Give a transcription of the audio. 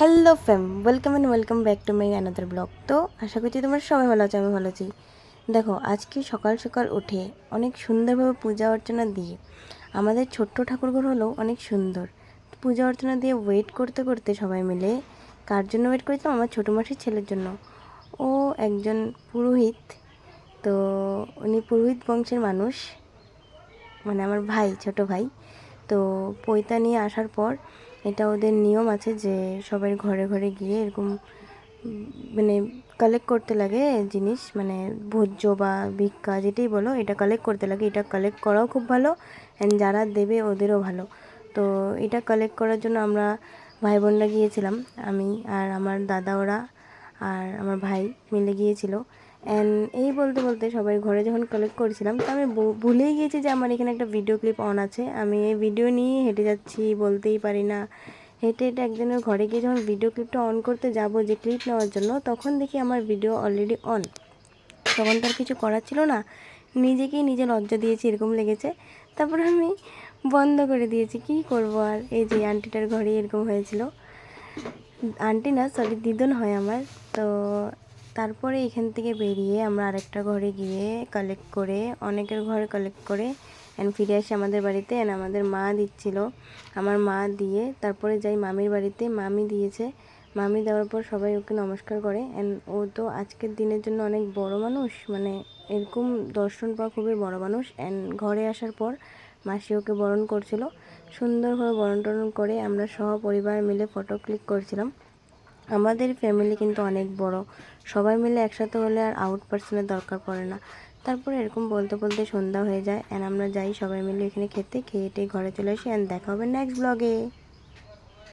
Hello fam welcome and welcome back to my another blog তো আশা করছি তোমরা সবাই ভালো আছো, আমি ভালো আছি। দেখো, আজকে সকাল সকাল উঠে অনেক সুন্দরভাবে পূজা অর্চনা দিয়ে আমাদের ছোট্ট ঠাকুরঘর হলো অনেক সুন্দর। পূজা অর্চনা দিয়ে ওয়েট করতে করতে সবাই মিলে কার জন্য ওয়েট করেছিলাম? আমার ছোটো মাসির ছেলের জন্য। ও একজন পুরোহিত। তো উনি পুরোহিত বংশের মানুষ। মানে আমার ভাই, ছোট ভাই। তো পৈতা নিয়ে আসার পর এটা ওদের নিয়ম আছে যে সবার ঘরে ঘরে গিয়ে এরকম মানে কালেক্ট করতে লাগে জিনিস মানে ভোজ্য বা ভিক্ষা যেটাই বলো, এটা কালেক্ট করতে লাগে। এটা কালেক্ট করাও খুব ভালো অ্যান্ড যারা দেবে ওদেরও ভালো। তো এটা কালেক্ট করার জন্য আমরা ভাই বোনরা গিয়েছিলাম, আমি আর আমার দাদা ওরা আর আমার ভাই মিলে গিয়েছিল। অ্যান্ড এই বলতে বলতে সবাই ঘরে যখন কালেক্ট করেছিলাম, তো আমি ভুলেই গিয়েছি যে আমার এখানে একটা ভিডিও ক্লিপ অন আছে। আমি এই ভিডিও নিয়ে হেঁটে যাচ্ছি, বলতেই পারি না। হেঁটে হেঁটে একজনের ঘরে গিয়ে যখন ভিডিও ক্লিপটা অন করতে যাব, যে ক্লিপ নেওয়ার জন্য, তখন দেখি আমার ভিডিও অলরেডি অন তখন তার কিছু করার ছিল না। নিজেকেই নিজে লজ্জা দিয়েছি, এরকম লেগেছে। তারপর আমি বন্ধ করে দিয়েছি, কী করব আর? এই যে আন্টিটার ঘরে এরকম হয়েছিল। আন্টি না সরি দিদন হয় আমার। তো তারপরে এখান থেকে বেরিয়ে আমরা আরেকটা ঘরে গিয়ে কালেক্ট করে, অনেকের ঘরে কালেক্ট করে অ্যান্ড ফিরে আসি আমাদের বাড়িতে অ্যান্ড আমাদের মা দিচ্ছিল। আমার মা দিয়ে তারপরে যাই মামির বাড়িতে, মামি দিয়েছে। মামি দেওয়ার পর সবাই ওকে নমস্কার করে অ্যান্ড ও তো আজকের দিনের জন্য অনেক বড় মানুষ মানে এরকম দর্শন পাওয়া খুবই বড় মানুষ অ্যান্ড ঘরে আসার পর মাসি ওকে বরণ করছিল। সুন্দরভাবে বরণ টরণ করে আমরা সহ পরিবার মিলে ফটো ক্লিক করছিলাম। আমাদের ফ্যামিলি কিন্তু অনেক বড়। সবাই মিলে একসাথে হলে আর আউট পার্সনের দরকার পড়ে না। তারপরে এরকম বলতে বলতে সন্ধ্যা হয়ে যায় অ্যান্ড আমরা যাই সবাই মিলে এখানে খেতে খেয়ে ঘরে চলে আসি অ্যান্ড দেখা হবে নেক্সট ব্লগে